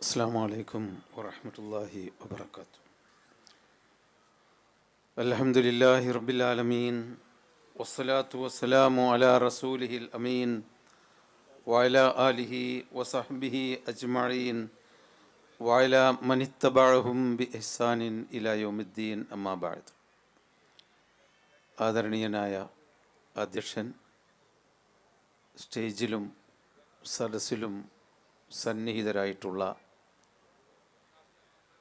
അസ്സാം വലൈക്കും വറഹമത്തല്ലാഹി വാബർക്കാത്തു അലഹമുല്ലാഹി റബിലാലമീൻ വസ്സലാത്തു വസ്സലാമു അലാ റസൂലിഹിൽ അമീൻ വയല ആലിഹി വസഹബിഹി അജ്മീൻ വയല മനിത്തബാഴഹും ബി ഇഹ്സാനിൻ ഇലായോമുദ്ദീൻ അമ്മാബാഴത് ആദരണീയനായ അധ്യക്ഷൻ സ്റ്റേജിലും സദസ്സിലും സന്നിഹിതരായിട്ടുള്ള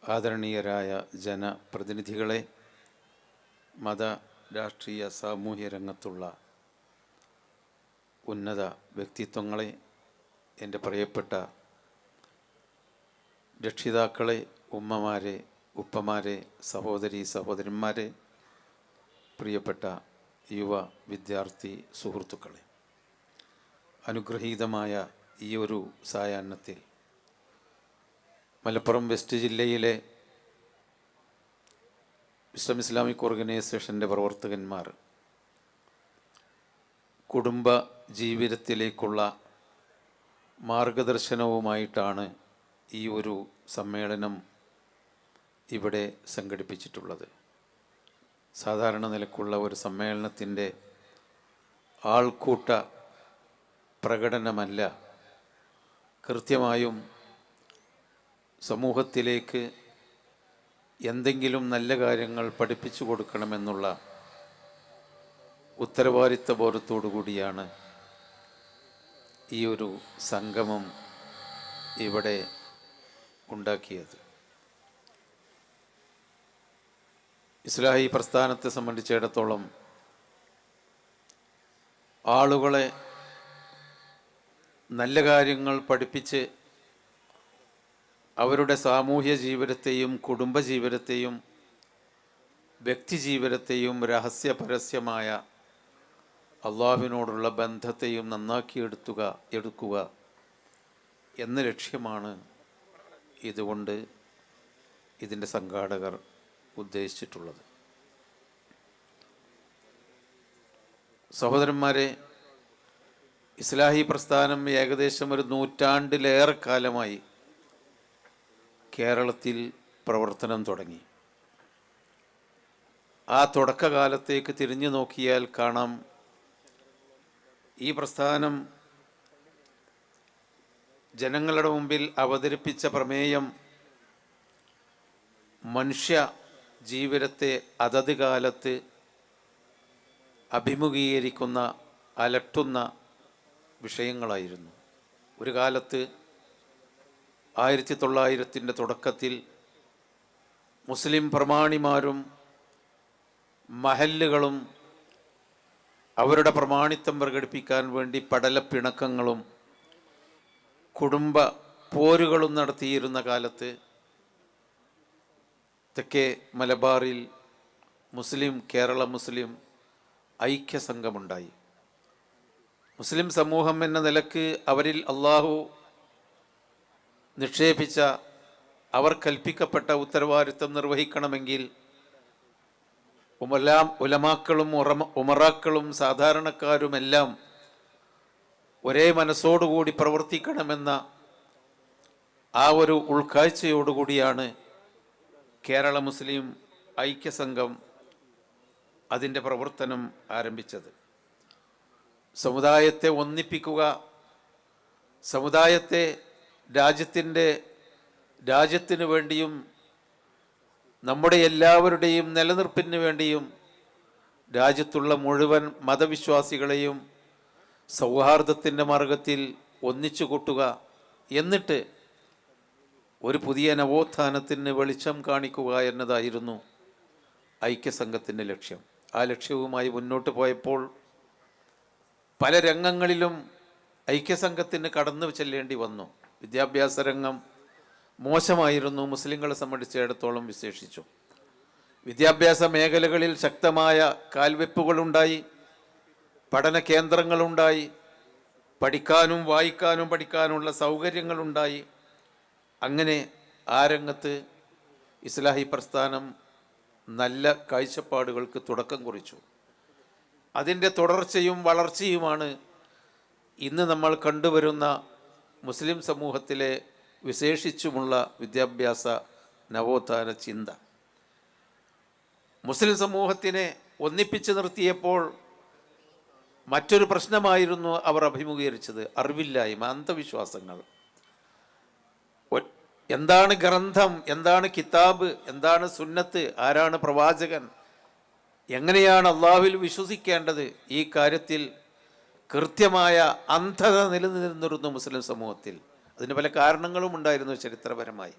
ആദരണീയരായ ജനപ്രതിനിധികളെ മത രാഷ്ട്രീയ സാമൂഹ്യ രംഗത്തുള്ള ഉന്നത വ്യക്തിത്വങ്ങളെ എന്റെ പ്രിയപ്പെട്ട രക്ഷിതാക്കളെ ഉമ്മമാരെ ഉപ്പമാരെ സഹോദരി സഹോദരന്മാരെ പ്രിയപ്പെട്ട യുവ വിദ്യാർത്ഥി സുഹൃത്തുക്കളെ. അനുഗ്രഹീതമായ ഈ ഒരു സായാഹ്നത്തിൽ മലപ്പുറം വെസ്റ്റ് ജില്ലയിലെ വിശ്വം ഇസ്ലാമിക് ഓർഗനൈസേഷന്റെ പ്രവർത്തകന്മാർ കുടുംബ ജീവിതത്തിലേക്കുള്ള മാർഗദർശനവുമായിട്ടാണ് ഈ ഒരു സമ്മേളനം ഇവിടെ സംഘടിപ്പിച്ചിട്ടുള്ളത്. സാധാരണ നിലക്കുള്ള ഒരു സമ്മേളനത്തിന്റെ ആൾക്കൂട്ട പ്രകടനമല്ല കൃത്യമായും സമൂഹത്തിലേക്ക് എന്തെങ്കിലും നല്ല കാര്യങ്ങൾ പഠിപ്പിച്ചു കൊടുക്കണമെന്നുള്ള ഉത്തരവാദിത്ത ബോധത്തോടു കൂടിയാണ് ഈ ഒരു സംഗമം ഇവിടെ ഉണ്ടാക്കിയത്. ഇസ്ലാഹി പ്രസ്ഥാനത്തെ സംബന്ധിച്ചിടത്തോളം ആളുകളെ നല്ല കാര്യങ്ങൾ പഠിപ്പിച്ച് അവരുടെ സാമൂഹ്യ ജീവിതത്തെയും കുടുംബജീവിതത്തെയും വ്യക്തി ജീവിതത്തെയും രഹസ്യ പരസ്യമായ അള്ളാഹുവിനോടുള്ള ബന്ധത്തെയും നന്നാക്കിയെടുത്തുക എടുക്കുക എന്ന ലക്ഷ്യമാണ് ഇതുകൊണ്ട് ഇതിന്റെ സംഘാടകർ ഉദ്ദേശിച്ചിട്ടുള്ളത്. സഹോദരന്മാരെ ഇസ്ലാഹി പ്രസ്ഥാനം ഏകദേശം ഒരു നൂറ്റാണ്ടിലേറെ കാലമായി കേരളത്തിൽ പ്രവർത്തനം തുടങ്ങി. ആ തുടക്കകാലത്തേക്ക് തിരിഞ്ഞു നോക്കിയാൽ കാണാം ഈ പ്രസ്ഥാനം ജനങ്ങളുടെ മുമ്പിൽ അവതരിപ്പിച്ച പ്രമേയം മനുഷ്യ ജീവിതത്തെ അതത് കാലത്ത് അഭിമുഖീകരിക്കുന്ന അലട്ടുന്ന വിഷയങ്ങളായിരുന്നു. ഒരു കാലത്ത് ആയിരത്തി തൊള്ളായിരത്തിന്റെ തുടക്കത്തിൽ മുസ്ലിം പ്രമാണിമാരും മഹല്ലുകളും അവരുടെ പ്രമാണിത്വം പ്രകടിപ്പിക്കാൻ വേണ്ടി പടലപ്പിണക്കങ്ങളും കുടുംബ പോരുകളും നടത്തിയിരുന്ന കാലത്ത് തെക്കേ മലബാറിൽ മുസ്ലിം കേരള മുസ്ലിം ഐക്യസംഘമുണ്ടായി. മുസ്ലിം സമൂഹം എന്ന നിലയ്ക്ക് അവരിൽ അള്ളാഹു നിക്ഷേപിച്ച അവർ കൽപ്പിക്കപ്പെട്ട ഉത്തരവാദിത്വം നിർവഹിക്കണമെങ്കിൽ ഉമലാം ഉലമാക്കളും ഉറമ ഉമറാക്കളും സാധാരണക്കാരുമെല്ലാം ഒരേ മനസ്സോടുകൂടി പ്രവർത്തിക്കണമെന്ന ആ ഒരു ഉൾക്കാഴ്ചയോടുകൂടിയാണ് കേരള മുസ്ലിം ഐക്യസംഘം അതിന്റെ പ്രവർത്തനം ആരംഭിച്ചത്. സമുദായത്തെ ഒന്നിപ്പിക്കുക സമുദായത്തെ രാജ്യത്തിന്റെ രാജ്യത്തിനു വേണ്ടിയും നമ്മുടെ എല്ലാവരുടെയും നിലനിർപ്പിന് വേണ്ടിയും രാജ്യത്തുള്ള മുഴുവൻ മതവിശ്വാസികളെയും സൗഹാർദ്ദത്തിന്റെ മാർഗത്തിൽ ഒന്നിച്ചു കൂട്ടുക എന്നിട്ട് ഒരു പുതിയ നവോത്ഥാനത്തിന് വെളിച്ചം കാണിക്കുക എന്നതായിരുന്നു ഐക്യസംഘത്തിന്റെ ലക്ഷ്യം. ആ ലക്ഷ്യവുമായി മുന്നോട്ട് പോയപ്പോൾ പല രംഗങ്ങളിലും ഐക്യസംഘത്തിന് കടന്നു ചെല്ലേണ്ടി വന്നു. വിദ്യാഭ്യാസ രംഗം മോശമായിരുന്നു. മുസ്ലിങ്ങളെ സംബന്ധിച്ചിടത്തോളം വിശേഷിച്ചു. വിദ്യാഭ്യാസ മേഖലകളിൽ ശക്തമായ കാൽവെപ്പുകളുണ്ടായി. പഠന കേന്ദ്രങ്ങളുണ്ടായി. പഠിക്കാനും വായിക്കാനും പഠിക്കാനുള്ള സൗകര്യങ്ങളുണ്ടായി. അങ്ങനെ ആ രംഗത്ത് ഇസ്ലാഹി പ്രസ്ഥാനം നല്ല കാഴ്ചപ്പാടുകൾക്ക് തുടക്കം കുറിച്ചു. അതിന്റെ തുടർച്ചയും വളർച്ചയുമാണ് ഇന്ന് നമ്മൾ കണ്ടുവരുന്ന മുസ്ലിം സമൂഹത്തിലെ വിശേഷിച്ചുമുള്ള വിദ്യാഭ്യാസ നവോത്ഥാന ചിന്ത. മുസ്ലിം സമൂഹത്തിനെ ഒന്നിപ്പിച്ചു നിർത്തിയപ്പോൾ മറ്റൊരു പ്രശ്നമായിരുന്നു അവർ അഭിമുഖീകരിച്ചത് അറിവില്ലായ്മ അന്ധവിശ്വാസങ്ങൾ. എന്താണ് ഗ്രന്ഥം എന്താണ് കിതാബ് എന്താണ് സുന്നത്ത് ആരാണ് പ്രവാചകൻ എങ്ങനെയാണ് അള്ളാഹുവിൽ വിശ്വസിക്കേണ്ടത് ഈ കാര്യത്തിൽ കൃത്യമായ അന്ധത നിലനിന്നിരുന്നു മുസ്ലിം സമൂഹത്തിൽ. അതിന് പല കാരണങ്ങളും ഉണ്ടായിരുന്നു ചരിത്രപരമായി.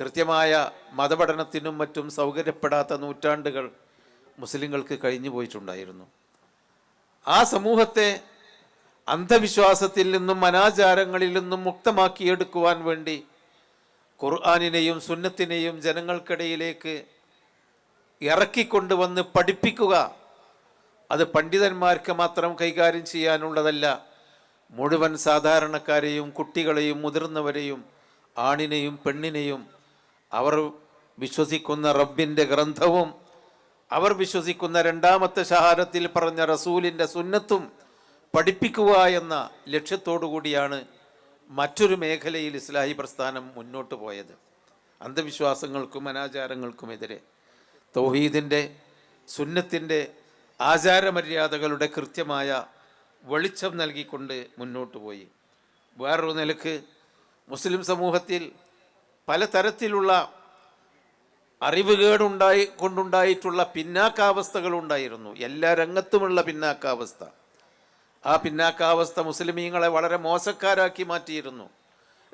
കൃത്യമായ മതപഠനത്തിനും മറ്റും സൗകര്യപ്പെടാത്ത നൂറ്റാണ്ടുകൾ മുസ്ലിങ്ങൾക്ക് കഴിഞ്ഞു പോയിട്ടുണ്ടായിരുന്നു. ആ സമൂഹത്തെ അന്ധവിശ്വാസത്തിൽ നിന്നും അനാചാരങ്ങളിൽ നിന്നും മുക്തമാക്കിയെടുക്കുവാൻ വേണ്ടി ഖുർആാനിനെയും സുന്നത്തിനെയും ജനങ്ങൾക്കിടയിലേക്ക് ഇറക്കിക്കൊണ്ടുവന്ന് പഠിപ്പിക്കുക അത് പണ്ഡിതന്മാർക്ക് മാത്രം കൈകാര്യം ചെയ്യാനുള്ളതല്ല. മുഴുവൻ സാധാരണക്കാരെയും കുട്ടികളെയും മുതിർന്നവരെയും ആണിനെയും പെണ്ണിനെയും അവർ വിശ്വസിക്കുന്ന റബ്ബിന്റെ ഗ്രന്ഥവും അവർ വിശ്വസിക്കുന്ന രണ്ടാമത്തെ ഷഹാരത്തിൽ പറഞ്ഞ റസൂലിന്റെ സുന്നത്തും പഠിപ്പിക്കുക എന്ന ലക്ഷ്യത്തോടു കൂടിയാണ് മറ്റൊരു മേഖലയിൽ ഇസ്ലാഹി പ്രസ്ഥാനം മുന്നോട്ട് പോയത്. അന്ധവിശ്വാസങ്ങൾക്കും അനാചാരങ്ങൾക്കുമെതിരെ തൗഹീദിന്റെ സുന്നത്തിന്റെ ആചാരമര്യാദകളുടെ കൃത്യമായ വെളിച്ചം നൽകിക്കൊണ്ട് മുന്നോട്ട് പോയി. വേറൊരു നിലയ്ക്ക് മുസ്ലിം സമൂഹത്തിൽ പലതരത്തിലുള്ള അറിവുകേടുണ്ടായി കൊണ്ടുണ്ടായിട്ടുള്ള പിന്നാക്കാവസ്ഥകളുണ്ടായിരുന്നു എല്ലാ രംഗത്തുമുള്ള പിന്നാക്കാവസ്ഥ. ആ പിന്നാക്കാവസ്ഥ മുസ്ലിമീങ്ങളെ വളരെ മോശക്കാരാക്കി മാറ്റിയിരുന്നു.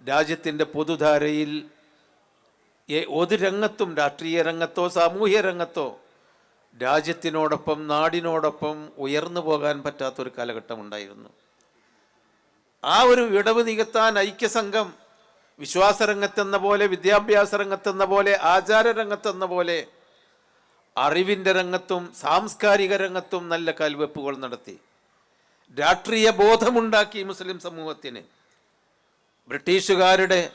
രാജ്യത്തിന്റെ പൊതുധാരയിൽ ഒരു രംഗത്തും രാഷ്ട്രീയ രംഗത്തോ സാമൂഹ്യ രംഗത്തോ രാജ്യത്തിനോടൊപ്പം നാടിനോടൊപ്പം ഉയർന്നു പോകാൻ പറ്റാത്തൊരു കാലഘട്ടം ഉണ്ടായിരുന്നു ആ ഒരു വിടവ് നികത്താൻ ഐക്യസംഘം വിശ്വാസരംഗത്തെന്ന പോലെ വിദ്യാഭ്യാസ രംഗത്തെന്ന പോലെ ആചാര രംഗത്തെന്ന പോലെ അറിവിന്റെ രംഗത്തും സാംസ്കാരിക രംഗത്തും നല്ല കൽവെപ്പുകൾ നടത്തി. രാഷ്ട്രീയ ബോധമുണ്ടാക്കി മുസ്ലിം സമൂഹത്തിന്. ബ്രിട്ടീഷുകാരുടെ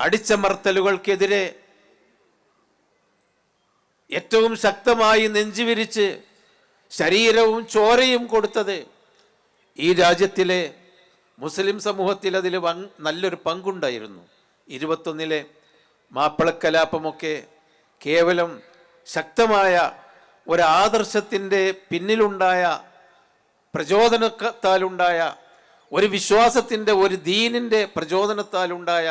അടിച്ചമർത്തലുകൾക്കെതിരെ ഏറ്റവും ശക്തമായി നെഞ്ചുവിരിച്ച് ശരീരവും ചോരയും കൊടുത്തത് ഈ രാജ്യത്തിലെ മുസ്ലിം സമൂഹത്തിൽ അതിൽ നല്ലൊരു പങ്കുണ്ടായിരുന്നു. ഇരുപത്തൊന്നിലെ മാപ്പിളക്കലാപമൊക്കെ കേവലം ശക്തമായ ഒരാദർശത്തിന്റെ പിന്നിലുണ്ടായ പ്രചോദനത്താലുണ്ടായ ഒരു വിശ്വാസത്തിന്റെ ഒരു ദീനിന്റെ പ്രചോദനത്താലുണ്ടായ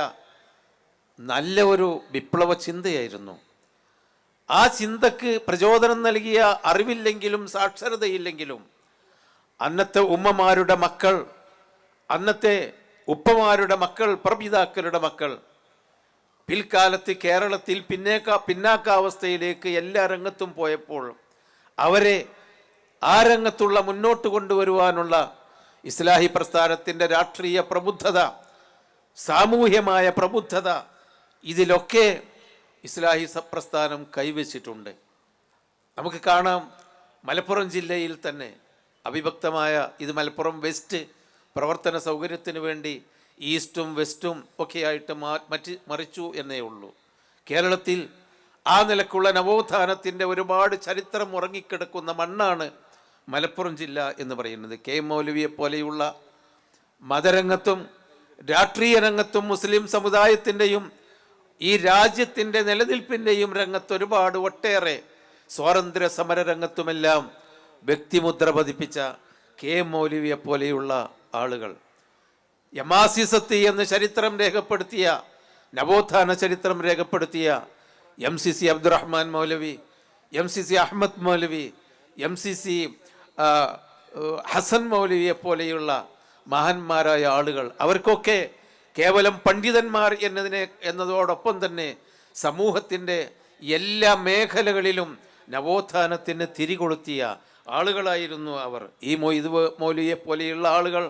നല്ല ഒരു വിപ്ലവ ചിന്തയായിരുന്നു. ആ ചിന്തക്ക് പ്രചോദനം നൽകിയ അറിവില്ലെങ്കിലും സാക്ഷരതയില്ലെങ്കിലും അന്നത്തെ ഉമ്മമാരുടെ മക്കൾ അന്നത്തെ ഉപ്പമാരുടെ മക്കൾ പ്രപിതാക്കളുടെ മക്കൾ പിൽക്കാലത്ത് കേരളത്തിൽ പിന്നേക്ക പിന്നാക്കാവസ്ഥയിലേക്ക് എല്ലാ രംഗത്തും പോയപ്പോൾ അവരെ ആ രംഗത്തുള്ള മുന്നോട്ട് കൊണ്ടുവരുവാനുള്ള ഇസ്ലാഹി പ്രസ്ഥാനത്തിന്റെ രാഷ്ട്രീയ പ്രബുദ്ധത സാമൂഹ്യമായ പ്രബുദ്ധത ഇതിലൊക്കെ ഇസ്ലാഹി സപ്രസ്ഥാനം പ്രസ്ഥാനം കൈവച്ചിട്ടുണ്ട്. നമുക്ക് കാണാം മലപ്പുറം ജില്ലയിൽ തന്നെ അവിഭക്തമായ ഇത് മലപ്പുറം വെസ്റ്റ് പ്രവർത്തന സൗകര്യത്തിന് വേണ്ടി ഈസ്റ്റും വെസ്റ്റും ഒക്കെയായിട്ട് മാ മറ്റ് മറിച്ചു എന്നേ ഉള്ളൂ. കേരളത്തിൽ ആ നിലക്കുള്ള നവോത്ഥാനത്തിന്റെ ഒരുപാട് ചരിത്രം ഉറങ്ങിക്കിടക്കുന്ന മണ്ണാണ് മലപ്പുറം ജില്ല എന്ന് പറയുന്നത്. കെ മൗലവിയെ പോലെയുള്ള മതരംഗത്തും രാഷ്ട്രീയ രംഗത്തും മുസ്ലിം സമുദായത്തിന്റെയും ഈ രാജ്യത്തിന്റെ നിലനിൽപ്പിന്റെയും രംഗത്ത് ഒരുപാട് ഒട്ടേറെ സ്വാതന്ത്ര്യ സമര രംഗത്തുമെല്ലാം വ്യക്തിമുദ്ര പതിപ്പിച്ച കെ മൗലവിയെ പോലെയുള്ള ആളുകൾ. യമാസിസത്തി എന്ന് ചരിത്രം രേഖപ്പെടുത്തിയ നവോത്ഥാന ചരിത്രം രേഖപ്പെടുത്തിയ M C C Abdurahman Moulavi M C C Ahmed Moulavi M C C Hasan മൗലവിയെ പോലെയുള്ള മഹാന്മാരായ ആളുകൾ. അവർക്കൊക്കെ കേവലം പണ്ഡിതന്മാർ എന്നതിനെ എന്നതോടൊപ്പം തന്നെ സമൂഹത്തിന്റെ എല്ലാ മേഖലകളിലും നവോത്ഥാനത്തിന് തിരികൊളുത്തിയ ആളുകളായിരുന്നു അവർ. ഈ മൊയ്ത് മൗലിയെ പോലെയുള്ള ആളുകൾ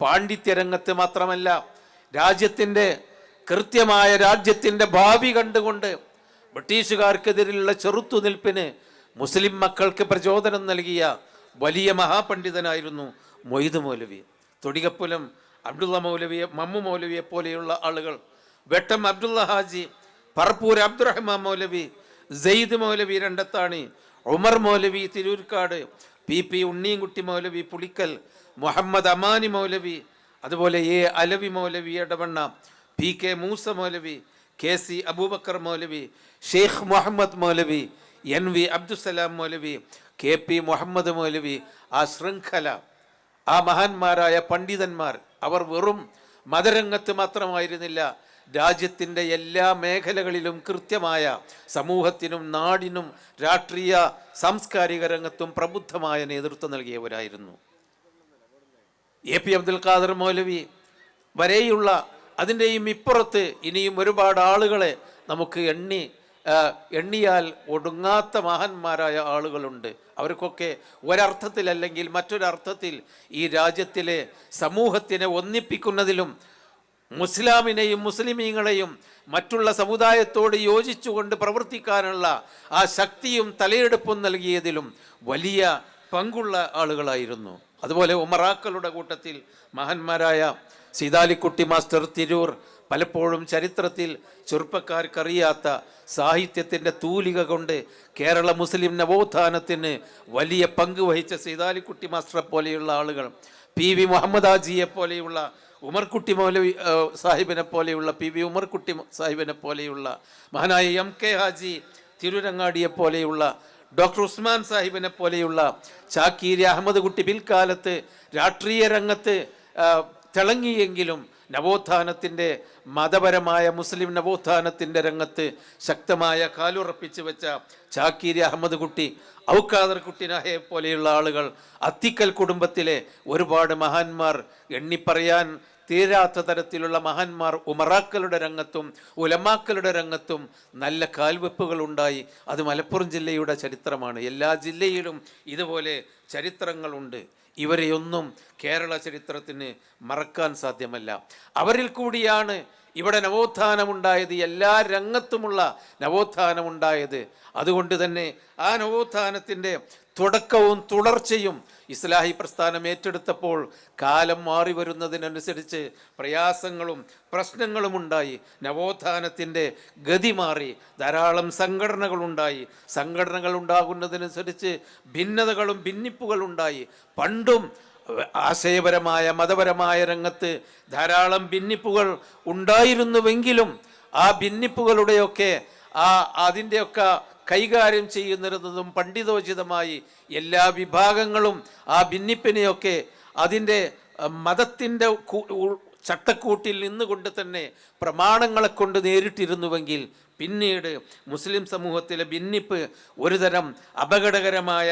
പാണ്ഡിത്യരംഗത്ത് മാത്രമല്ല രാജ്യത്തിന്റെ കൃത്യമായ രാജ്യത്തിന്റെ ഭാവി കണ്ടുകൊണ്ട് ബ്രിട്ടീഷുകാർക്കെതിരെയുള്ള ചെറുത്തുനിൽപ്പിന് മുസ്ലിം മക്കൾക്ക് പ്രചോദനം നൽകിയ വലിയ മഹാപണ്ഡിതനായിരുന്നു മൊയ്ത് മൗലവി. തൊടികപ്പുലം അബ്ദുള്ള മൗലവിയെ മമ്മു മൗലവിയെ പോലെയുള്ള ആളുകൾ. വെട്ടം അബ്ദുള്ള ഹാജി പറപ്പൂർ അബ്ദുറഹ്മാൻ മൗലവി സെയ്ദ് മൗലവി രണ്ടത്താണി ഉമർ മൗലവി തിരൂർക്കാട് പി പി ഉണ്ണിയൻകുട്ടി മൗലവി പുളിക്കൽ മുഹമ്മദ് അമാനി മൗലവി അതുപോലെ A Alavi Moulavi Edavanna P K Moosa Moulavi K C Abubakar Moulavi Sheikh Muhammad Moulavi N V Abdussalam Moulavi K P Muhammad Moulavi ആ ശൃംഖല ആ മഹാന്മാരായ പണ്ഡിതന്മാർ അവർ വെറും മതരംഗത്ത് മാത്രമായിരുന്നില്ല. രാജ്യത്തിന്റെ എല്ലാ മേഖലകളിലും കൃത്യമായ സമൂഹത്തിനും നാടിനും രാഷ്ട്രീയ സാംസ്കാരിക രംഗത്തും പ്രബുദ്ധമായ നേതൃത്വം നൽകിയവരായിരുന്നു. എ പി അബ്ദുൽ ഖാദർ മൗലവി വരെയുള്ള അതിന്റെയും ഇപ്പുറത്ത് ഇനിയും ഒരുപാട് ആളുകളെ നമുക്ക് എണ്ണി എണ്ണിയാൽ ഒടുങ്ങാത്ത മഹാന്മാരായ ആളുകളുണ്ട്. അവർക്കൊക്കെ ഒരർത്ഥത്തിലല്ലെങ്കിൽ മറ്റൊരർത്ഥത്തിൽ ഈ രാജ്യത്തിലെ സമൂഹത്തിനെ ഒന്നിപ്പിക്കുന്നതിലും മുസ്ലാമിനെയും മുസ്ലിമീങ്ങളെയും മറ്റുള്ള സമുദായത്തോട് യോജിച്ചുകൊണ്ട് പ്രവർത്തിക്കാനുള്ള ആ ശക്തിയും തലയെടുപ്പും നൽകിയതിലും വലിയ പങ്കുള്ള ആളുകളായിരുന്നു. അതുപോലെ ഉമറാക്കളുടെ കൂട്ടത്തിൽ മഹാന്മാരായ സീതാലിക്കുട്ടി മാസ്റ്റർ തിരൂർ പലപ്പോഴും ചരിത്രത്തിൽ ചെറുപ്പക്കാർക്കറിയാത്ത സാഹിത്യത്തിന്റെ തൂലിക കൊണ്ട് കേരള മുസ്ലിം നവോത്ഥാനത്തിന് വലിയ പങ്ക് വഹിച്ച സീതാലിക്കുട്ടി മാസ്റ്ററെ പോലെയുള്ള ആളുകൾ പി വി മുഹമ്മദ് ആജിയെ പോലെയുള്ള ഉമർകുട്ടി മൗലവി സാഹിബിനെ പോലെയുള്ള പി വി ഉമർകുട്ടി സാഹിബിനെ പോലെയുള്ള മഹാനായ എം കെ ഹാജി തിരുരങ്ങാടിയെ പോലെയുള്ള ഡോക്ടർ ഉസ്മാൻ സാഹിബിനെ പോലെയുള്ള ചാക്കീരി അഹമ്മദ് കുട്ടി പിൽക്കാലത്ത് രാഷ്ട്രീയ രംഗത്ത് തിളങ്ങിയെങ്കിലും നവോത്ഥാനത്തിന്റെ മതപരമായ മുസ്ലിം നവോത്ഥാനത്തിന്റെ രംഗത്ത് ശക്തമായ കാലുറപ്പിച്ച് വെച്ച ചാക്കീരി അഹമ്മദ് കുട്ടി ഔക്കാദർ കുട്ടി നഹേ പോലെയുള്ള ആളുകൾ അത്തിക്കൽ കുടുംബത്തിലെ ഒരുപാട് മഹാന്മാർ എണ്ണിപ്പറയാൻ തീരാത്ത തരത്തിലുള്ള മഹാന്മാർ ഉമറാക്കളുടെ രംഗത്തും ഉലമാക്കളുടെ രംഗത്തും നല്ല കാൽവെപ്പുകൾ ഉണ്ടായി അത് മലപ്പുറം ജില്ലയുടെ ചരിത്രമാണ്. എല്ലാ ജില്ലയിലും ഇതുപോലെ ചരിത്രങ്ങളുണ്ട്. ഇവരെയൊന്നും കേരള ചരിത്രത്തിന് മറക്കാൻ സാധ്യമല്ല. അവരിൽ കൂടിയാണ് ഇവിടെ നവോത്ഥാനമുണ്ടായത്. എല്ലാ രംഗത്തുമുള്ള നവോത്ഥാനമുണ്ടായത്. അതുകൊണ്ട് തന്നെ ആ നവോത്ഥാനത്തിന്റെ തുടക്കവും തുടർച്ചയും ഇസ്ലാഹി പ്രസ്ഥാനം ഏറ്റെടുത്തപ്പോൾ കാലം മാറി വരുന്നതിനനുസരിച്ച് പ്രയാസങ്ങളും പ്രശ്നങ്ങളും ഉണ്ടായി. നവോത്ഥാനത്തിന്റെ ഗതി മാറി. ധാരാളം സംഘടനകളുണ്ടായി. സംഘടനകൾ ഉണ്ടാകുന്നതിനനുസരിച്ച് ഭിന്നതകളും ഭിന്നിപ്പുകളുണ്ടായി പണ്ടും ആശയപരമായ മതപരമായ രംഗത്ത് ധാരാളം ഭിന്നിപ്പുകൾ ഉണ്ടായിരുന്നുവെങ്കിലും ആ ഭിന്നിപ്പുകളുടെയൊക്കെ ആ അതിന്റെയൊക്കെ കൈകാര്യം ചെയ്യുന്നിരുന്നതും പണ്ഡിതോചിതമായി എല്ലാ വിഭാഗങ്ങളും ആ ഭിന്നിപ്പിനെയൊക്കെ അതിന്റെ മതത്തിന്റെ ചട്ടക്കൂട്ടിൽ നിന്നുകൊണ്ട് തന്നെ പ്രമാണങ്ങളെ കൊണ്ട് നേരിട്ടിരുന്നുവെങ്കിൽ പിന്നീട് മുസ്ലിം സമൂഹത്തിലെ ഭിന്നിപ്പ് ഒരുതരം അപകടകരമായ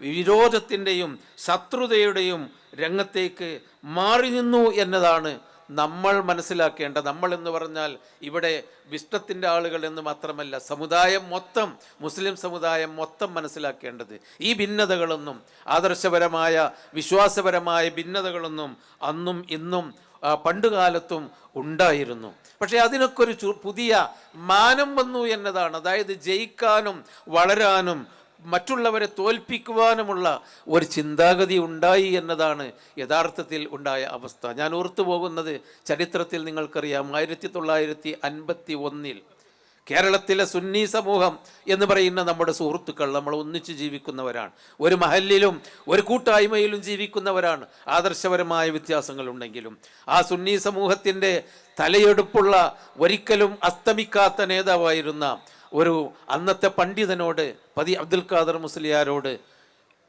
വിരോധത്തിന്റെയും ശത്രുതയുടെയും രംഗത്തേക്ക് മാറി നിന്നു എന്നതാണ് നമ്മൾ മനസ്സിലാക്കേണ്ട നമ്മൾ എന്ന് പറഞ്ഞാൽ ഇവിടെ വിഷ്ടത്തിന്റെ ആളുകൾ എന്ന് മാത്രമല്ല സമുദായം മൊത്തം മുസ്ലിം സമുദായം മൊത്തം മനസ്സിലാക്കേണ്ടത്. ഈ ഭിന്നതകളൊന്നും ആദർശപരമായ വിശ്വാസപരമായ ഭിന്നതകളൊന്നും അന്നും ഇന്നും പണ്ടുകാലത്തും ഉണ്ടായിരുന്നു. പക്ഷേ അതിനൊക്കെ ഒരു പുതിയ മാനം വന്നു എന്നതാണ്. അതായത് ജയിക്കാനും വളരാനും മറ്റുള്ളവരെ തോൽപ്പിക്കുവാനുമുള്ള ഒരു ചിന്താഗതി ഉണ്ടായി എന്നതാണ് യഥാർത്ഥത്തിൽ ഉണ്ടായ അവസ്ഥ. ഞാൻ ഓർത്തു പോകുന്നത് ചരിത്രത്തിൽ നിങ്ങൾക്കറിയാം. ആയിരത്തി തൊള്ളായിരത്തി അൻപത്തി ഒന്നിൽ കേരളത്തിലെ സുന്നി സമൂഹം എന്ന് പറയുന്ന നമ്മുടെ സുഹൃത്തുക്കൾ നമ്മൾ ഒന്നിച്ച് ജീവിക്കുന്നവരാണ്. ഒരു മഹലിലും ഒരു കൂട്ടായ്മയിലും ജീവിക്കുന്നവരാണ്. ആദർശപരമായ വ്യത്യാസങ്ങളുണ്ടെങ്കിലും ആ സുന്നി സമൂഹത്തിന്റെ തലയെടുപ്പുള്ള ഒരിക്കലും അസ്തമിക്കാത്ത നേതാവായിരുന്ന ഒരു അന്നത്തെ പണ്ഡിതനോട് പതി അബ്ദുൽ ഖാദർ മുസ്ലിയാരോട്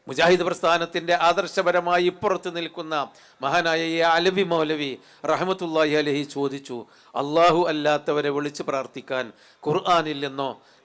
മുജാഹിദ് പ്രസ്ഥാനത്തിന്റെ ആദർശപരമായി ഇപ്പുറത്ത് നിൽക്കുന്ന മഹാനായ ഈ അലവി മൗലവി റഹമത്തുല്ലാഹി അലഹി ചോദിച്ചു അള്ളാഹു അല്ലാത്തവരെ വിളിച്ച് പ്രാർത്ഥിക്കാൻ ഖുർആാനിൽ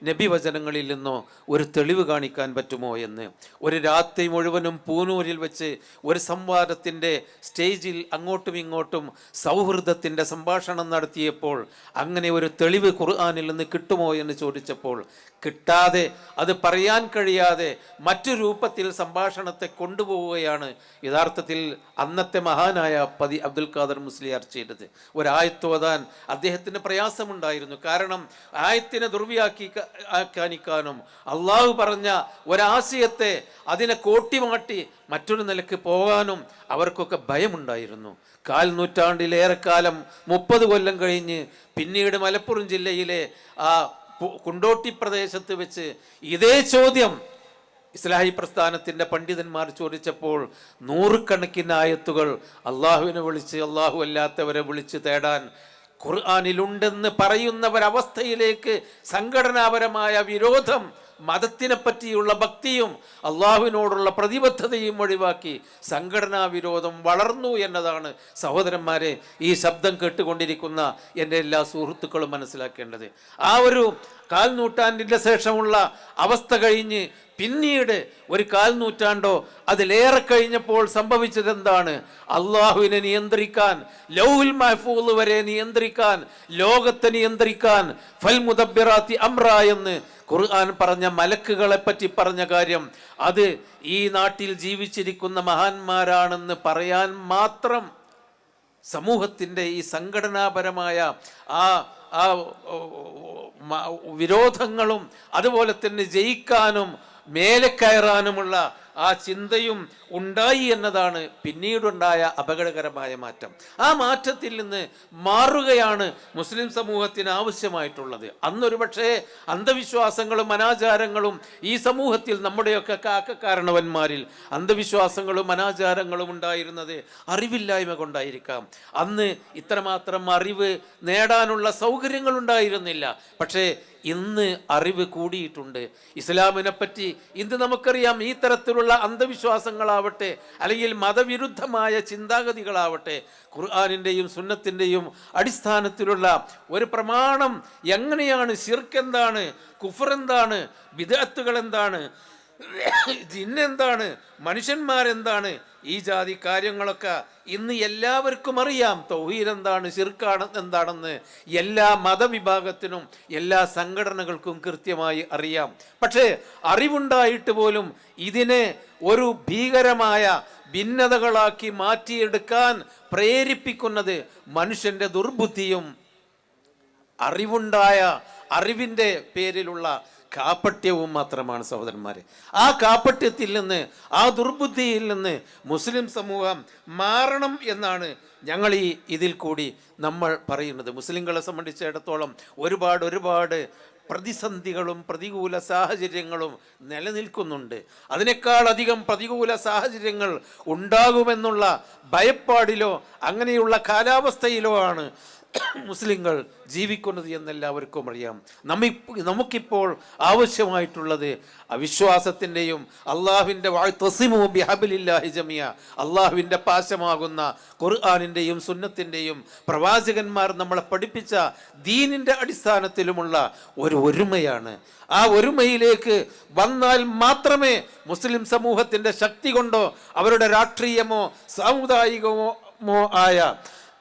നബി വചനങ്ങളിൽ നിന്നോ ഒരു തെളിവ് കാണിക്കാൻ പറ്റുമോ എന്ന്. ഒരു രാത്രി മുഴുവനും പൂനൂരിൽ വെച്ച് ഒരു സംവാദത്തിന്റെ സ്റ്റേജിൽ അങ്ങോട്ടും ഇങ്ങോട്ടും സൗഹൃദത്തിന്റെ സംഭാഷണം നടത്തിയപ്പോൾ അങ്ങനെ ഒരു തെളിവ് ഖുർആാനിൽ നിന്ന് കിട്ടുമോ എന്ന് ചോദിച്ചപ്പോൾ കിട്ടാതെ അത് പറയാൻ കഴിയാതെ മറ്റു രൂപത്തിൽ സംഭാഷണത്തെ കൊണ്ടുപോവുകയാണ് യഥാർത്ഥത്തിൽ അന്നത്തെ മഹാനായ പതി അബ്ദുൽ ഖാദർ മുസ്ലിയാർ ചെയ്തത്. ഒരായത്തോതാൻ അദ്ദേഹത്തിന് പ്രയാസമുണ്ടായിരുന്നു. കാരണം ആയത്തിനെ ദുർവ്യാക്കി ആക്കാനിക്കാനും അള്ളാഹു പറഞ്ഞ ഒരാശയത്തെ അതിനെ കോട്ടിമാട്ടി മറ്റൊരു നിലയ്ക്ക് പോകാനും അവർക്കൊക്കെ ഭയമുണ്ടായിരുന്നു. കാൽ നൂറ്റാണ്ടിലേറെക്കാലം മുപ്പത് കൊല്ലം കഴിഞ്ഞ് പിന്നീട് മലപ്പുറം ജില്ലയിലെ ആ കുണ്ടോട്ടി പ്രദേശത്ത് വെച്ച് ഇതേ ചോദ്യം ഇസ്ലാഹി പ്രസ്ഥാനത്തിന്റെ പണ്ഡിതന്മാർ ചോദിച്ചപ്പോൾ നൂറുകണക്കിന് ആയത്തുകൾ അള്ളാഹുവിനെ വിളിച്ച് അള്ളാഹു അല്ലാത്തവരെ വിളിച്ച് തേടാൻ ഖുർആാനിലുണ്ടെന്ന് പറയുന്നവരവസ്ഥയിലേക്ക് സംഘടനാപരമായ വിരോധം മതത്തിനെ പറ്റിയുള്ള ഭക്തിയും അള്ളാഹുവിനോടുള്ള പ്രതിബദ്ധതയും ഒഴിവാക്കി സംഘടനാ വിരോധം വളർന്നു എന്നതാണ് സഹോദരന്മാരെ ഈ ശബ്ദം കേട്ടുകൊണ്ടിരിക്കുന്ന എന്റെ എല്ലാ സുഹൃത്തുക്കളും മനസ്സിലാക്കേണ്ടത്. ആ ഒരു കാൽനൂറ്റാണ്ടിന്റെ ശേഷമുള്ള അവസ്ഥ കഴിഞ്ഞ് പിന്നീട് ഒരു കാൽ നൂറ്റാണ്ടോ അതിലേറെ കഴിഞ്ഞപ്പോൾ സംഭവിച്ചത് എന്താണ്? അള്ളാഹുവിനെ നിയന്ത്രിക്കാൻ ലൗൽ മഹഫൂൽ വരെ നിയന്ത്രിക്കാൻ ലോകത്തെ നിയന്ത്രിക്കാൻ ഫൽ മുദബിറാത്തി അമ്ര എന്ന് ഖുർആൻ പറഞ്ഞ മലക്കുകളെ പറ്റി പറഞ്ഞ കാര്യം അത് ഈ നാട്ടിൽ ജീവിച്ചിരിക്കുന്ന മഹാന്മാരാണെന്ന് പറയാൻ മാത്രം സമൂഹത്തിന്റെ ഈ സംഘടനാപരമായ ആ ആ വിരോധങ്ങളും അതുപോലെ തന്നെ ജയിക്കാനും മേലെ കയറാനുമുള്ള ആ ചിന്തയും ഉണ്ടായി എന്നതാണ് പിന്നീടുണ്ടായ അപകടകരമായ മാറ്റം. ആ മാറ്റത്തിൽ നിന്ന് മാറുകയാണ് മുസ്ലിം സമൂഹത്തിന് ആവശ്യമായിട്ടുള്ളത്. അന്നൊരു പക്ഷേ അന്ധവിശ്വാസങ്ങളും അനാചാരങ്ങളും ഈ സമൂഹത്തിൽ നമ്മുടെയൊക്കെ കാക്കക്കാരണവന്മാരിൽ അന്ധവിശ്വാസങ്ങളും അനാചാരങ്ങളും ഉണ്ടായിരുന്നത് അറിവില്ലായ്മ കൊണ്ടായിരിക്കാം. അന്ന് ഇത്രമാത്രം അറിവ് നേടാനുള്ള സൗകര്യങ്ങൾ ഉണ്ടായിരുന്നില്ല. പക്ഷേ ഇന്ന് അറിവ് കൂടിയിട്ടുണ്ട്. ഇസ്ലാമിനെപ്പറ്റി ഇന്ന് നമുക്കറിയാം ഈ തരത്തിലുള്ള അന്ധവിശ്വാസങ്ങളാവട്ടെ അല്ലെങ്കിൽ മതവിരുദ്ധമായ ചിന്താഗതികളാവട്ടെ ഖുർആാനിന്റെയും സുന്നത്തിന്റെയും അടിസ്ഥാനത്തിലുള്ള ഒരു പ്രമാണം എങ്ങനെയാണ് ശിർക്ക് എന്താണ് കുഫർ എന്താണ് വിദഗത്തുകൾ എന്താണ് ജിന്നെന്താണ് മനുഷ്യന്മാരെന്താണ് ഈ ജാതി കാര്യങ്ങളൊക്കെ ഇന്ന് എല്ലാവർക്കും അറിയാം. തൗഹീർ എന്താണ് ശിർക്കാണ് എന്താണെന്ന്. എല്ലാ മതവിഭാഗത്തിനും എല്ലാ സംഘടനകൾക്കും കൃത്യമായി അറിയാം. പക്ഷേ അറിവുണ്ടായിട്ട് പോലും ഇതിനെ ഒരു ഭീകരമായ ഭിന്നതകളാക്കി മാറ്റിയെടുക്കാൻ പ്രേരിപ്പിക്കുന്നത് മനുഷ്യന്റെ ദുർബുദ്ധിയും അറിവുണ്ടായ അറിവിന്റെ പേരിലുള്ള കാപ്പട്യവും മാത്രമാണ് സഹോദരന്മാരെ. ആ കാപ്പട്യത്തിൽ നിന്ന് ആ ദുർബുദ്ധിയിൽ നിന്ന് മുസ്ലിം സമൂഹം മാറണം എന്നാണ് ഞങ്ങൾ ഈ ഇതിൽ കൂടി നമ്മൾ പറയുന്നത്. മുസ്ലിങ്ങളെ സംബന്ധിച്ചിടത്തോളം ഒരുപാട് ഒരുപാട് പ്രതിസന്ധികളും പ്രതികൂല സാഹചര്യങ്ങളും നിലനിൽക്കുന്നുണ്ട്. അതിനേക്കാളധികം പ്രതികൂല സാഹചര്യങ്ങൾ ഉണ്ടാകുമെന്നുള്ള ഭയപ്പാടിലോ അങ്ങനെയുള്ള കാലാവസ്ഥയിലോ ആണ് മുസ്ലിങ്ങൾ ജീവിക്കുന്നത് എന്നെല്ലാവർക്കും അറിയാം. നമ്മി നമുക്കിപ്പോൾ ആവശ്യമായിട്ടുള്ളത് അവിശ്വാസത്തിന്റെയും അള്ളാഹുവിന്റെ വാഴ്ത്തസിമോ ബിഹബിലില്ലാഹി ജമിയ അള്ളാഹുവിന്റെ പാശമാകുന്ന ഖുർആാനിന്റെയും സുന്നത്തിന്റെയും പ്രവാചകന്മാർ നമ്മളെ പഠിപ്പിച്ച ദീനിന്റെ അടിസ്ഥാനത്തിലുമുള്ള ഒരു ഒരുമയാണ്. ആ ഒരുമയിലേക്ക് വന്നാൽ മാത്രമേ മുസ്ലിം സമൂഹത്തിന്റെ ശക്തി കൊണ്ടോ അവരുടെ രാഷ്ട്രീയമോ സാമുദായികമോ ആയ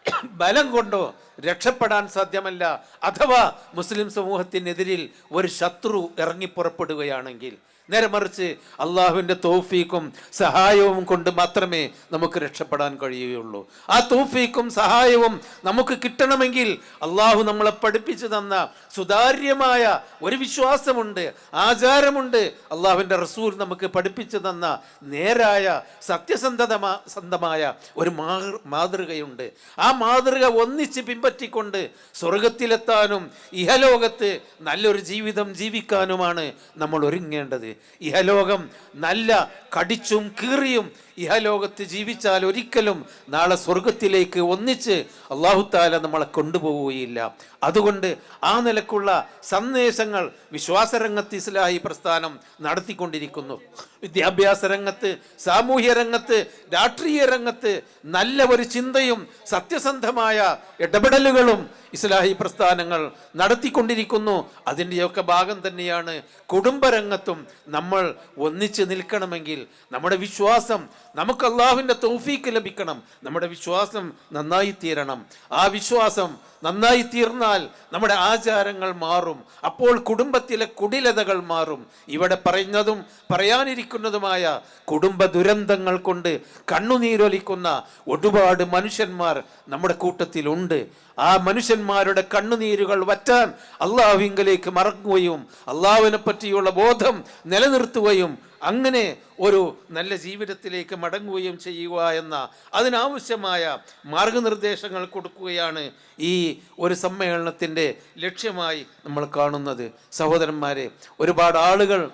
ബലം കൊണ്ടോ രക്ഷപ്പെടാൻ സാധ്യമല്ല. അഥവാ മുസ്ലിം സമൂഹത്തിനെതിരിൽ ഒരു ശത്രു ഇറങ്ങിപ്പുറപ്പെടുകയാണെങ്കിൽ നേരെ മറിച്ച് അള്ളാഹുവിന്റെ തോഫീക്കും സഹായവും കൊണ്ട് മാത്രമേ നമുക്ക് രക്ഷപ്പെടാൻ കഴിയുകയുള്ളൂ. ആ തോഫീക്കും സഹായവും നമുക്ക് കിട്ടണമെങ്കിൽ അള്ളാഹു നമ്മളെ പഠിപ്പിച്ചു തന്ന സുതാര്യമായ ഒരു വിശ്വാസമുണ്ട് ആചാരമുണ്ട്. അള്ളാഹുവിന്റെ റസൂൽ നമുക്ക് പഠിപ്പിച്ചു തന്ന നേരായ സത്യസന്ധതമാ സന്ധമായ ഒരു മാതൃ മാതൃകയുണ്ട്. ആ മാതൃക ഒന്നിച്ച് പിൻപറ്റിക്കൊണ്ട് സ്വർഗത്തിലെത്താനും ഇഹലോകത്ത് നല്ലൊരു ജീവിതം ജീവിക്കാനുമാണ് നമ്മൾ ഒരുങ്ങേണ്ടത്. ഇഹലോകം നല്ല കടിച്ചും കീറിയും ഇഹലോകത്ത് ജീവിച്ചാൽ ഒരിക്കലും നാളെ സ്വർഗത്തിലേക്ക് ഒന്നിച്ച് അള്ളാഹുത്താല നമ്മളെ കൊണ്ടുപോവുകയില്ല. അതുകൊണ്ട് ആ നിലക്കുള്ള സന്ദേശങ്ങൾ വിശ്വാസരംഗത്ത് ഇസ്ലാഹി പ്രസ്ഥാനം നടത്തിക്കൊണ്ടിരിക്കുന്നു. വിദ്യാഭ്യാസ രംഗത്ത് സാമൂഹ്യ രംഗത്ത് രാഷ്ട്രീയ രംഗത്ത് നല്ല ഒരു ചിന്തയും സത്യസന്ധമായ ഇടപെടലുകളും ഇസ്ലാഹി പ്രസ്ഥാനങ്ങൾ നടത്തിക്കൊണ്ടിരിക്കുന്നു. അതിന്റെയൊക്കെ ഭാഗം തന്നെയാണ് കുടുംബരംഗത്തും നമ്മൾ ഒന്നിച്ച് നിൽക്കണമെങ്കിൽ നമ്മുടെ വിശ്വാസം നമുക്ക് അള്ളാഹുവിന്റെ തൗഫീക്ക് ലഭിക്കണം. നമ്മുടെ വിശ്വാസം നന്നായി തീരണം. ആ വിശ്വാസം നന്നായി തീർന്നാൽ നമ്മുടെ ആചാരങ്ങൾ മാറും. അപ്പോൾ കുടുംബത്തിലെ കുടിലതകൾ മാറും. ഇവിടെ പറയുന്നതും പറയാനിരിക്കുന്നതുമായ കുടുംബ ദുരന്തങ്ങൾ കൊണ്ട് കണ്ണുനീരൊലിക്കുന്ന ഒരുപാട് മനുഷ്യന്മാർ നമ്മുടെ കൂട്ടത്തിലുണ്ട്. ആ മനുഷ്യന്മാരുടെ കണ്ണുനീരുകൾ വറ്റാൻ അള്ളാഹുവിങ്കലേക്ക് മറങ്ങുകയും അള്ളാഹുവിനെ പറ്റിയുള്ള ബോധം നിലനിർത്തുകയും അങ്ങനെ ഒരു നല്ല ജീവിതത്തിലേക്ക് മടങ്ങുകയും ചെയ്യുക എന്ന അതിനാവശ്യമായ മാർഗനിർദ്ദേശങ്ങൾ കൊടുക്കുകയാണ് ഈ ഒരു സമ്മേളനത്തിന്റെ ലക്ഷ്യമായി നമ്മൾ കാണുന്നത്. സഹോദരന്മാരെ ഒരുപാട് ആളുകൾ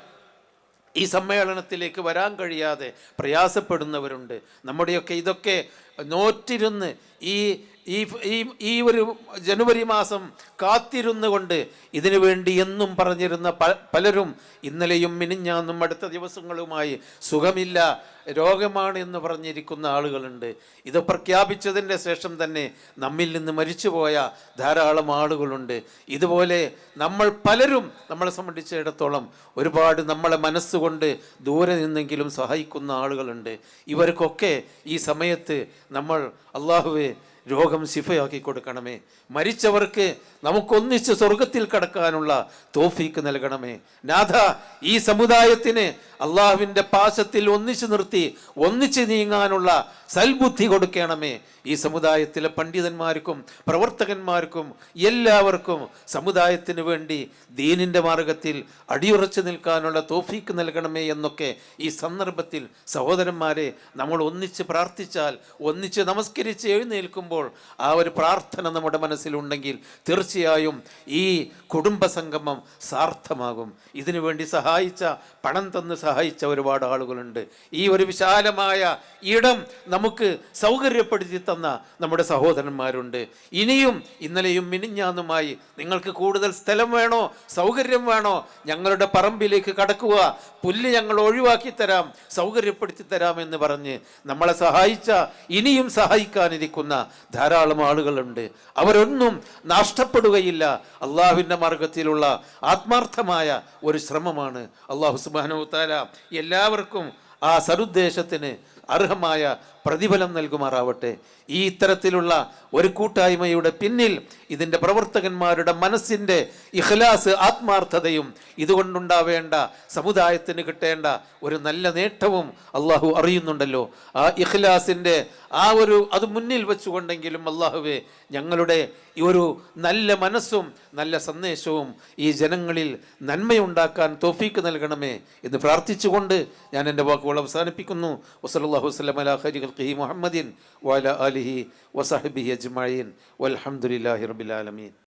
ഈ സമ്മേളനത്തിലേക്ക് വരാൻ കഴിയാതെ പ്രയാസപ്പെടുന്നവരുണ്ട്. നമ്മുടെയൊക്കെ ഇതൊക്കെ നോറ്റിരുന്ന് ഈ ഈ ഈ ഒരു ജനുവരി മാസം കാത്തിരുന്നു കൊണ്ട് ഇതിനു വേണ്ടി എന്നും പറഞ്ഞിരുന്ന പലരും ഇന്നലെയും മിനിഞ്ഞാന്നും അടുത്ത ദിവസങ്ങളുമായി സുഖമില്ല രോഗമാണ് എന്ന് പറഞ്ഞിരിക്കുന്ന ആളുകളുണ്ട്. ഇത് പ്രഖ്യാപിച്ചതിന്റെ ശേഷം തന്നെ നമ്മിൽ നിന്ന് മരിച്ചുപോയ ധാരാളം ആളുകളുണ്ട്. ഇതുപോലെ നമ്മൾ പലരും നമ്മളെ സംബന്ധിച്ചിടത്തോളം ഒരുപാട് നമ്മളെ മനസ്സുകൊണ്ട് ദൂരെ നിന്നെങ്കിലും സഹായിക്കുന്ന ആളുകളുണ്ട്. ഇവർക്കൊക്കെ ഈ സമയത്ത് നമ്മൾ അള്ളാഹുവെ രോഗം ശിഫയാക്കി കൊടുക്കണമേ. മരിച്ചവർക്ക് നമുക്കൊന്നിച്ച് സ്വർഗത്തിൽ കടക്കാനുള്ള തോഫീക്ക് നൽകണമേ. നാഥ ഈ സമുദായത്തിന് അള്ളാഹുവിന്റെ പാശത്തിൽ ഒന്നിച്ചു നിർത്തി ഒന്നിച്ച് നീങ്ങാനുള്ള സൽബുദ്ധി കൊടുക്കണമേ. ഈ സമുദായത്തിലെ പണ്ഡിതന്മാർക്കും പ്രവർത്തകന്മാർക്കും എല്ലാവർക്കും സമുദായത്തിന് വേണ്ടി ദീനിന്റെ മാർഗത്തിൽ അടിയുറച്ചു നിൽക്കാനുള്ള തോഫീക്ക് നൽകണമേ എന്നൊക്കെ ഈ സന്ദർഭത്തിൽ സഹോദരന്മാരെ നമ്മൾ ഒന്നിച്ച് പ്രാർത്ഥിച്ചാൽ ഒന്നിച്ച് നമസ്കരിച്ച് എഴുന്നേൽക്കുമ്പോൾ ആ ഒരു പ്രാർത്ഥന നമ്മുടെ മനസ്സിലുണ്ടെങ്കിൽ തീർച്ചയായും ഈ കുടുംബ സംഗമം സാർത്ഥമാകും. ഇതിനു വേണ്ടി സഹായിച്ച പണം തന്ന് സഹായിച്ച ഒരുപാട് ആളുകളുണ്ട്. ഈ ഒരു വിശാലമായ ഇടം നമുക്ക് സൗകര്യപ്പെടുത്തി തന്ന നമ്മുടെ സഹോദരന്മാരുണ്ട്. ഇനിയും ഇന്നലെയും മിനിഞ്ഞാന്നുമായി നിങ്ങൾക്ക് കൂടുതൽ സ്ഥലം വേണോ? സൗകര്യം വേണോ? ഞങ്ങളുടെ പറമ്പിലേക്ക് കടക്കുക. പുല്ല് ഞങ്ങൾ ഒഴിവാക്കി തരാം സൗകര്യപ്പെടുത്തി തരാം എന്ന് പറഞ്ഞ് നമ്മളെ സഹായിച്ച ഇനിയും സഹായിക്കാനിരിക്കുന്ന ധാരാളം ആളുകളുണ്ട്. അവരൊന്നും നഷ്ടപ്പെടുകയില്ല. അള്ളാഹുവിന്റെ മാർഗത്തിലുള്ള ആത്മാർത്ഥമായ ഒരു ശ്രമമാണ്. അള്ളാഹു സുബാനു താല എല്ലാവർക്കും ആ സതുദ്ദേശത്തിന് അർഹമായ പ്രതിഫലം നൽകുമാറാവട്ടെ. ഈ ഇത്തരത്തിലുള്ള ഒരു കൂട്ടായ്മയുടെ പിന്നിൽ ഇതിന്റെ പ്രവർത്തകന്മാരുടെ മനസ്സിന്റെ ഇഖ്ലാസ് ആത്മാർത്ഥതയും ഇതുകൊണ്ടുണ്ടാവേണ്ട സമുദായത്തിന് കിട്ടേണ്ട ഒരു നല്ല നേട്ടവും അള്ളാഹു അറിയുന്നുണ്ടല്ലോ. ആ ഇഖ്ലാസിന്റെ ആ ഒരു അത് മുന്നിൽ വെച്ചുകൊണ്ടെങ്കിലും അള്ളാഹുവെ ഞങ്ങളുടെ ഒരു നല്ല മനസ്സും നല്ല സന്ദേശവും ഈ ജനങ്ങളിൽ നന്മയുണ്ടാക്കാൻ തോഫീക്ക് നൽകണമേ എന്ന് പ്രാർത്ഥിച്ചുകൊണ്ട് ഞാൻ എന്റെ വാക്കുകൾ അവസാനിപ്പിക്കുന്നു. വസലാഹു വസ്ലം അല ഹരി മുഹമ്മദിൻ വാല അലിഹി വസഹബി അജ്മായീൻ വലഹമുല്ലാഹി റബിലാലമീൻ